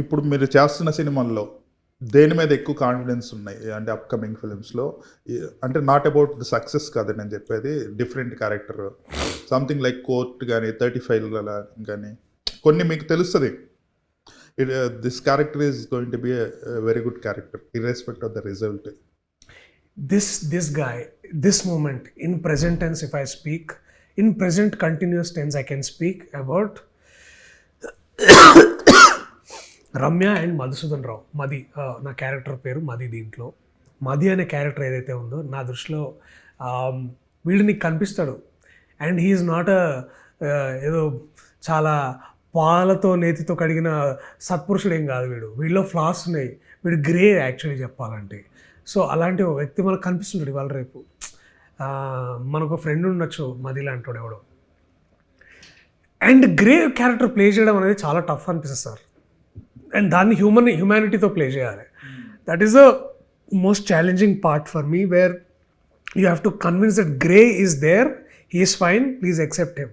ఇప్పుడు మీరు చేస్తున్న సినిమాల్లో దేని మీద ఎక్కువ కాన్ఫిడెన్స్ ఉన్నాయి? అంటే అప్కమింగ్ ఫిలిమ్స్లో అంటే నాట్ అబౌట్ ద సక్సెస్ కాదు నేను చెప్పేది different character something like court కానీ థర్టీ ఫైవ్ కానీ కొన్ని మీకు తెలుస్తుంది. This character is going to be very good character irrespective of the result this this guy this moment in present tense if I speak in present continuous tense I can speak about Ramya and Madhusudhan Rao మది నా character పేరు మది దీంట్లో. మది అనే character ఏదైతే ఉందో నా దృష్టిలో ఆమ్, వీడు నీకు కనిపిస్తాడు. అండ్ హీఈస్ నాట్ అ ఏదో చాలా పాలతో నేతితో కడిగిన సత్పురుషుడు ఏం కాదు వీడు. వీడిలో ఫ్లాస్ ఉన్నాయి. వీడు గ్రే యాక్చువల్లీ చెప్పాలంటే. సో అలాంటి ఒక వ్యక్తి మనకు కనిపిస్తుంటాడు ఇవాళ రేపు. మనకు ఫ్రెండ్ ఉండొచ్చు మది లాంటి ఎవడో. అండ్ గ్రే క్యారెక్టర్ ప్లే చేయడం అనేది చాలా టఫ్ అనిపిస్తుంది సార్ అండ్ దాన్ని హ్యూమన్ హ్యూమానిటీతో ప్లే చేయాలి that is the most challenging part for me where you have to convince that grey is there he is fine please accept him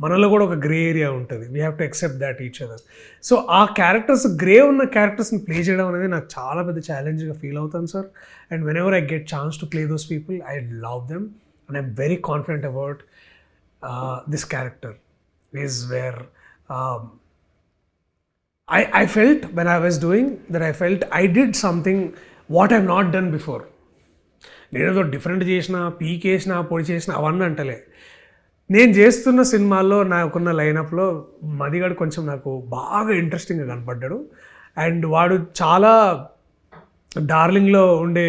మనలో కూడా ఒక గ్రే ఏరియా ఉంటుంది. We have to accept that each other so ఆ characters grey ఉన్న క్యారెక్టర్స్ని play చేయడం అనేది నాకు చాలా పెద్ద ఛాలెంజ్గా ఫీల్ అవుతాను sir and whenever I get chance to play those people I love them and I'm very confident about this character is where I, I felt when I was doing that I felt I did something what I've not done before. నేనేదో different చేసిన పీక్ వేసిన పొడి చేసిన అవన్నీ అంటలే నేను చేస్తున్న సినిమాల్లో నాకున్న లైనప్లో మదిగాడు కొంచెం నాకు బాగా ఇంట్రెస్టింగ్గా కనపడ్డాడు అండ్ వాడు చాలా డార్లింగ్లో ఉండే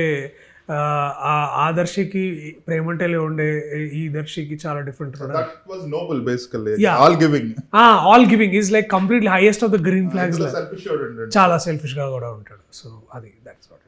ఆ, ఆ ఆదర్శికి ప్రేమంటేలో ఉండే ఈ దర్శికి చాలా different noble basically. All giving all giving is like completely highest of the green flags selfish చాలా సెల్ఫిష్గా కూడా ఉంటాడు. సో అది దట్స్ వాట్